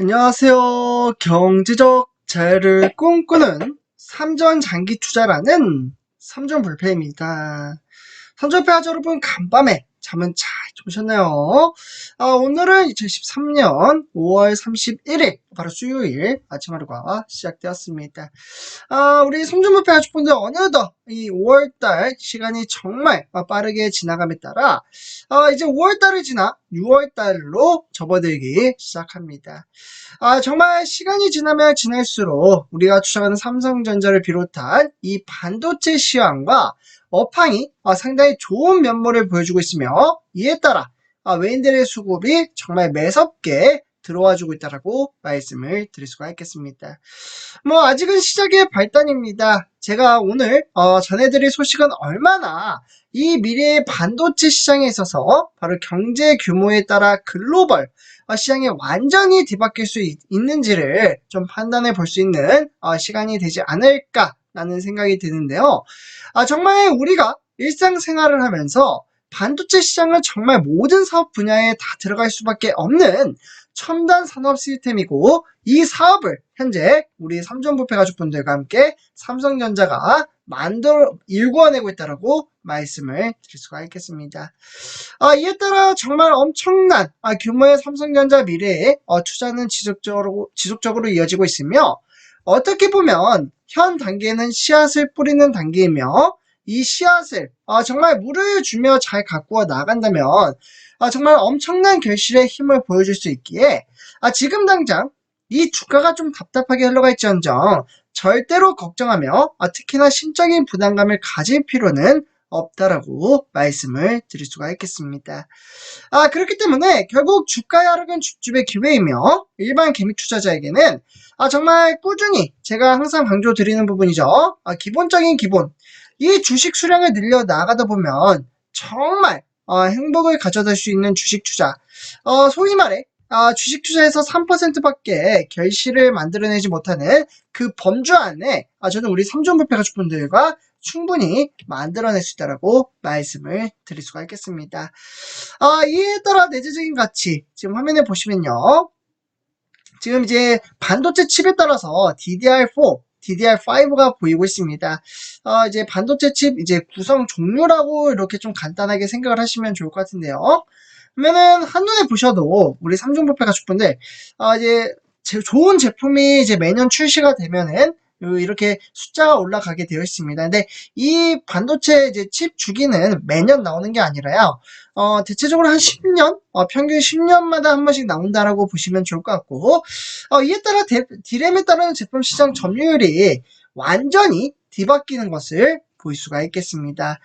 안녕하세요. 경제적 자유를 꿈꾸는 삼전 장기 투자라는 삼전 불패입니다. 삼전 불패 여러분 간밤에 잠은 잘 주무셨나요? 아, 오늘은 2013년 5월 31일 바로 수요일 아침 하루가 시작되었습니다. 아, 우리 삼전불패 가족분들 어느덧 이 5월달 시간이 정말 빠르게 지나감에 따라 아, 이제 5월달을 지나 6월달로 접어들기 시작합니다. 아, 정말 시간이 지나면 지날수록 우리가 추적하는 삼성전자를 비롯한 이 반도체 시황과 업황이 아, 상당히 좋은 면모를 보여주고 있으며 이에 따라 아, 외인들의 수급이 정말 매섭게 들어와 주고 있다라고 말씀을 드릴 수가 있겠습니다. 뭐 아직은 시작의 발단입니다. 제가 오늘 어, 전해드릴 소식은 얼마나 이 미래의 반도체 시장에 있어서 바로 경제 규모에 따라 글로벌 어, 시장이 완전히 뒤바뀔 수 있, 는지를좀 판단해 볼 수 있는 어, 시간이 되지 않을까라는 생각이 드는데요. 아, 정말 우리가 일상생활을 하면서 반도체 시장은 정말 모든 사업 분야에 다 들어갈 수밖에 없는 첨단 산업 시스템이고 이 사업을 현재 우리 삼전부패 가족분들과 함께 삼성전자가 만들어 일구어내고 있다라고 말씀을 드릴 수가 있겠습니다. 아, 이에 따라 정말 엄청난 아, 규모의 삼성전자 미래에 어, 투자는 지속적으로 지속적으로 이어지고 있으며 어떻게 보면 현 단계는 씨앗을 뿌리는 단계이며 이 씨앗을 아, 정말 물을 주며 잘 가꾸어 나간다면 아, 정말 엄청난 결실의 힘을 보여줄 수 있기에 아, 지금 당장 이 주가가 좀 답답하게 흘러가 있지언정 절대로 걱정하며 아, 특히나 심적인 부담감을 가질 필요는 없다라고 말씀을 드릴 수가 있겠습니다. 아, 그렇기 때문에 결국 주가의 하락은 주집의 기회이며 일반 개미 투자자에게는 아, 정말 꾸준히 제가 항상 강조드리는 부분이죠. 아, 기본적인 기본. 이 주식 수량을 늘려 나가다 보면 정말 어, 행복을 가져다 수 있는 주식 투자. 어, 소위 말해 아, 주식 투자에서 3%밖에 결실을 만들어내지 못하는 그 범주 안에 아, 저는 우리 삼존불패 가족분들과 충분히 만들어낼 수 있다라고 말씀을 드릴 수가 있겠습니다. 아, 이에 따라 내재적인 가치 지금 화면에 보시면요. 지금 이제 반도체 칩에 따라서 DDR4, DDR5가 보이고 있습니다. 어, 이제 반도체 칩 이제 구성 종류라고 이렇게 좀 간단하게 생각을 하시면 좋을 것 같은데요. 그러면은 한눈에 보셔도 우리 삼성부패 가족분들 아, 이제 제- 좋은 제품이 이제 매년 출시가 되면은 요- 이렇게 숫자가 올라가게 되어 있습니다. 근데 이 반도체 이제 칩 주기는 매년 나오는 게 아니라요. 어, 대체적으로 한 10년, 어, 평균 10년마다 한 번씩 나온다라고 보시면 좋을 것 같고, 어, 이에 따라 데- 디램에 따른 제품 시장 점유율이 완전히 뒤바뀌는 것을 볼 수가 있겠습니다.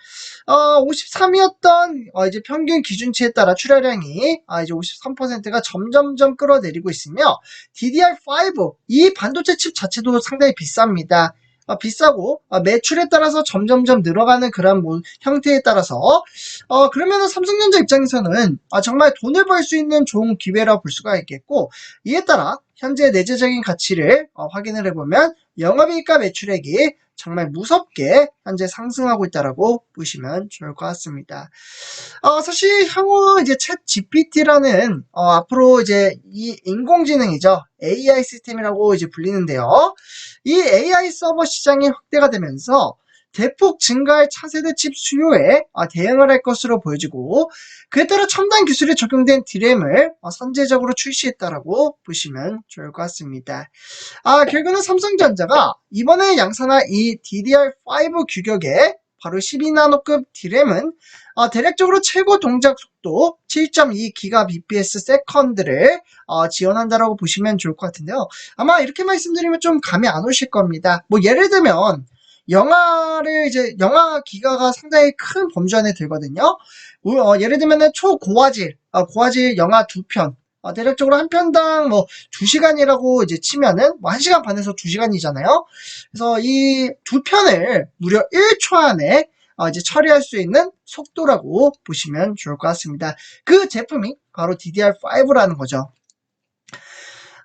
어, 53이었던 이제 평균 기준치에 따라 출하량이 아, 이제 53%가 점점점 끌어내리고 있으며 DDR5 이 반도체 칩 자체도 상당히 비쌉니다. 어, 비싸고 어, 매출에 따라서 점점점 늘어가는 그런 뭐 형태에 따라서 어, 그러면은 삼성전자 입장에서는 아, 정말 돈을 벌 수 있는 좋은 기회라 볼 수가 있겠고 이에 따라 현재 내재적인 가치를 어, 확인을 해보면 영업이익과 매출액이 정말 무섭게 현재 상승하고 있다라고 보시면 좋을 것 같습니다. 어, 사실 향후 이제 챗 GPT라는 어, 앞으로 이제 이 인공지능이죠. AI 시스템이라고 이제 불리는데요. 이 AI 서버 시장이 확대가 되면서 대폭 증가할 차세대 칩 수요에 어, 대응을 할 것으로 보여지고 그에 따라 첨단 기술이 적용된 디램을 어, 선제적으로 출시했다라고 보시면 좋을 것 같습니다. 아, 결국은 삼성전자가 이번에 양산할 이 DDR5 규격의 바로 12나노급 디램은 어, 대략적으로 최고 동작 속도 7.2GBps 세컨드를 어, 지원한다라고 보시면 좋을 것 같은데요. 아마 이렇게 말씀드리면 좀 감이 안 오실 겁니다. 뭐 예를 들면 영화를 이제 영화 기가가 상당히 큰 범주 안에 들거든요. 어, 예를 들면은 초고화질, 어, 고화질 영화 두 편. 어, 대략적으로 한 편당 뭐 2시간이라고 이제 치면은 뭐 1시간 반에서 2시간이잖아요. 그래서 이 두 편을 무려 1초 안에 어, 이제 처리할 수 있는 속도라고 보시면 좋을 것 같습니다. 그 제품이 바로 DDR5라는 거죠.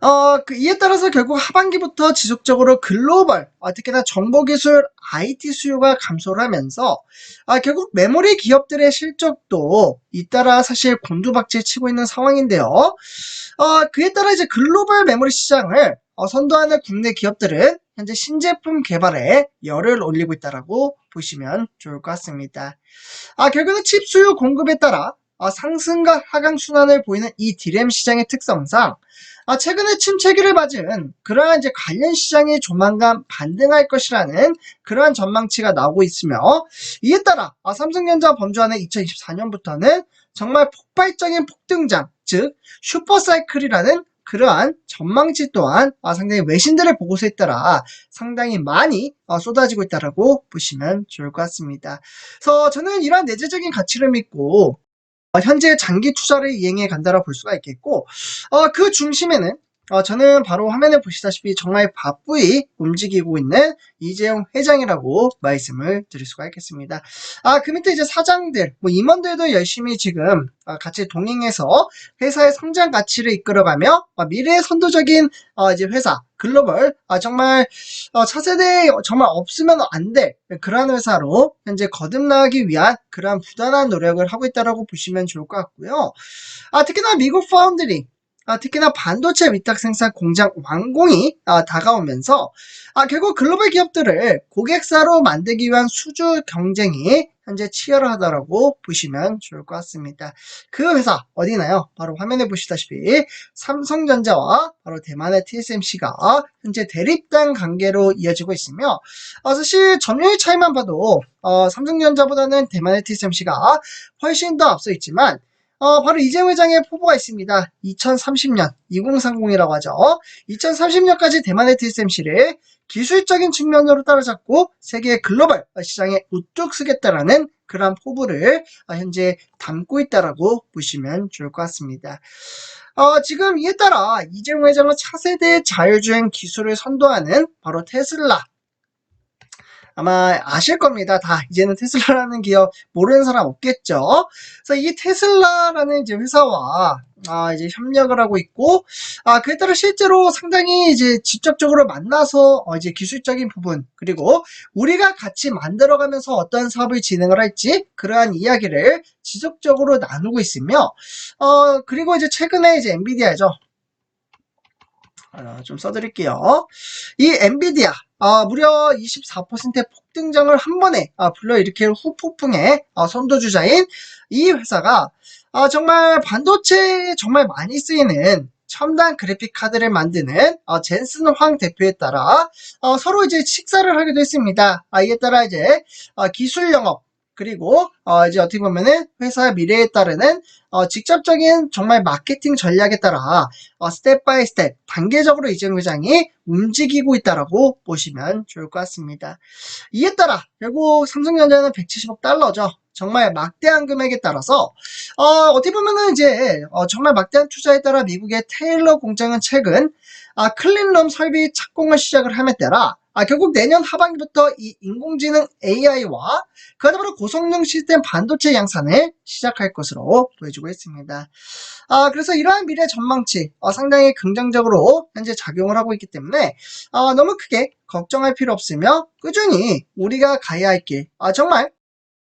어, 그 이에 따라서 결국 하반기부터 지속적으로 글로벌, 어, 특히나 정보기술 IT 수요가 감소를 하면서 아, 결국 메모리 기업들의 실적도 잇따라 사실 곤두박질 치고 있는 상황인데요. 어, 그에 따라 이제 글로벌 메모리 시장을 어, 선도하는 국내 기업들은 현재 신제품 개발에 열을 올리고 있다라고 보시면 좋을 것 같습니다. 아, 결국은 칩 수요 공급에 따라 아, 상승과 하강 순환을 보이는 이 디램 시장의 특성상 아, 최근에 침체기를 맞은 그러한 이제 관련 시장이 조만간 반등할 것이라는 그러한 전망치가 나오고 있으며 이에 따라 아, 삼성전자 범주하는 2024년부터는 정말 폭발적인 폭등장, 즉 슈퍼사이클이라는 그러한 전망치 또한 아, 상당히 외신들의 보고서에 따라 상당히 많이 어, 쏟아지고 있다라고 보시면 좋을 것 같습니다. 그래서 저는 이러한 내재적인 가치를 믿고 어, 현재 장기 투자를 이행해 간다라 볼 수가 있겠고 어, 그 중심에는 어, 저는 바로 화면에 보시다시피 정말 바쁘이 움직이고 있는 이재용 회장이라고 말씀을 드릴 수가 있겠습니다. 아, 그 밑에 이제 사장들, 뭐 임원들도 열심히 지금 어, 같이 동행해서 회사의 성장 가치를 이끌어가며 어, 미래의 선도적인 어, 이제 회사, 글로벌, 아, 정말 어, 차세대 정말 없으면 안 될 그러한 회사로 현재 거듭나기 위한 그러한 부단한 노력을 하고 있다라고 보시면 좋을 것 같고요. 아, 특히나 미국 파운드리, 아, 특히나 반도체 위탁 생산 공장 완공이 아, 다가오면서 아, 결국 글로벌 기업들을 고객사로 만들기 위한 수주 경쟁이 현재 치열하다라고 보시면 좋을 것 같습니다. 그 회사 어디나요? 바로 화면에 보시다시피 삼성전자와 바로 대만의 TSMC가 현재 대립단 관계로 이어지고 있으며 어, 사실 점유율 차이만 봐도 어, 삼성전자보다는 대만의 TSMC가 훨씬 더 앞서 있지만 어, 바로 이재용 회장의 포부가 있습니다. 2030년, 2030이라고 하죠. 2030년까지 대만의 TSMC를 기술적인 측면으로 따라잡고 세계 글로벌 시장에 우뚝 쓰겠다라는 그러한 포부를 어, 현재 담고 있다라고 보시면 좋을 것 같습니다. 어, 지금 이에 따라 이재용 회장은 차세대 자율주행 기술을 선도하는 바로 테슬라 아마 아실 겁니다. 다 이제는 테슬라라는 기업 모르는 사람 없겠죠. 그래서 이 테슬라라는 이제 회사와 아, 이제 협력을 하고 있고, 아, 그에 따라 실제로 상당히 이제 직접적으로 만나서 어, 이제 기술적인 부분, 그리고 우리가 같이 만들어가면서 어떤 사업을 진행을 할지, 그러한 이야기를 지속적으로 나누고 있으며, 어, 그리고 이제 최근에 이제 엔비디아죠. 아, 좀 써드릴게요. 이 엔비디아, 아, 무려 24%의 폭등장을 한 번에 아, 불러일으킬 후폭풍의 아, 선도주자인 이 회사가 아, 정말 반도체에 정말 많이 쓰이는 첨단 그래픽 카드를 만드는 어, 젠슨 황 대표에 따라 어, 서로 이제 식사를 하기도 했습니다. 아, 이에 따라 이제 어, 기술 영업 그리고 어, 이제 어떻게 보면은 회사 미래에 따르는 어, 직접적인 정말 마케팅 전략에 따라 어, 스텝 바이 스텝 단계적으로 이재용 회장이 움직이고 있다라고 보시면 좋을 것 같습니다. 이에 따라 결국 삼성전자는 170억 달러죠. 정말 막대한 금액에 따라서 어, 어떻게 보면은 이제 어, 정말 막대한 투자에 따라 미국의 테일러 공장은 최근 아, 클린룸 설비 착공을 시작을 함에 따라 아, 결국 내년 하반기부터 이 인공지능 AI와 그다음으로 고성능 시스템 반도체 양산을 시작할 것으로 보여지고 있습니다. 아, 그래서 이러한 미래 전망치 어, 상당히 긍정적으로 현재 작용을 하고 있기 때문에 어, 너무 크게 걱정할 필요 없으며 꾸준히 우리가 가야 할 길, 아, 정말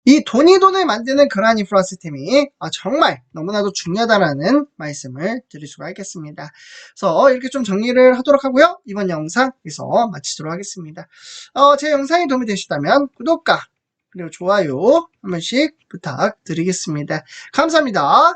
이 돈이 돈을 만드는 그러한 인프라 시스템이 아, 정말 너무나도 중요하다라는 말씀을 드릴 수가 있겠습니다. 그래서 이렇게 좀 정리를 하도록 하고요. 이번 영상 여기서 마치도록 하겠습니다. 어, 제 영상이 도움이 되셨다면 구독과 그리고 좋아요 한 번씩 부탁드리겠습니다. 감사합니다.